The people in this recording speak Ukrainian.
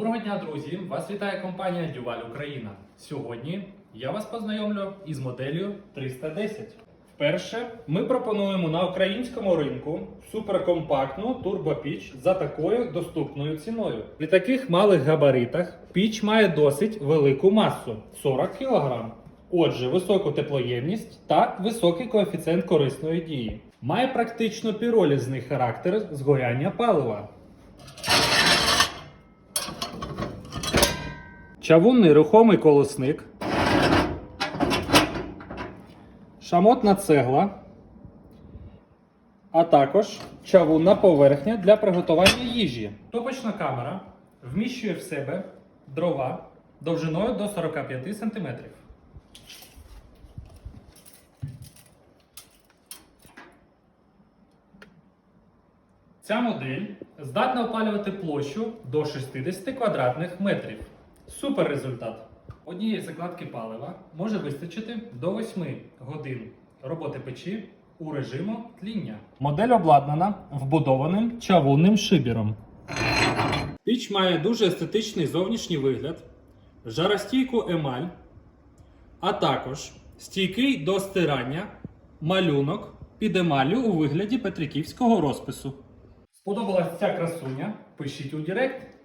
Доброго дня, друзі! Вас вітає компанія Дюваль Україна. Сьогодні я вас познайомлю із моделлю 310. Вперше ми пропонуємо на українському ринку суперкомпактну турбопіч за такою доступною ціною. При таких малих габаритах піч має досить велику масу 40 кг. Отже, високу теплоємність та високий коефіцієнт корисної дії. Має практично піролізний характер згоряння палива. Чавунний рухомий колосник. Шамотна цегла. А також чавунна поверхня для приготування їжі. Топочна камера вміщує в себе дрова довжиною до 45 см. Ця модель здатна опалювати площу до 60 квадратних метрів. Супер результат! Однієї закладки палива може вистачити до 8 годин роботи печі у режиму тління. Модель обладнана вбудованим чавунним шибіром. Піч має дуже естетичний зовнішній вигляд, жаростійку емаль, а також стійкий до стирання малюнок під емаллю у вигляді петриківського розпису. Сподобалась ця красуня? Пишіть у Директ.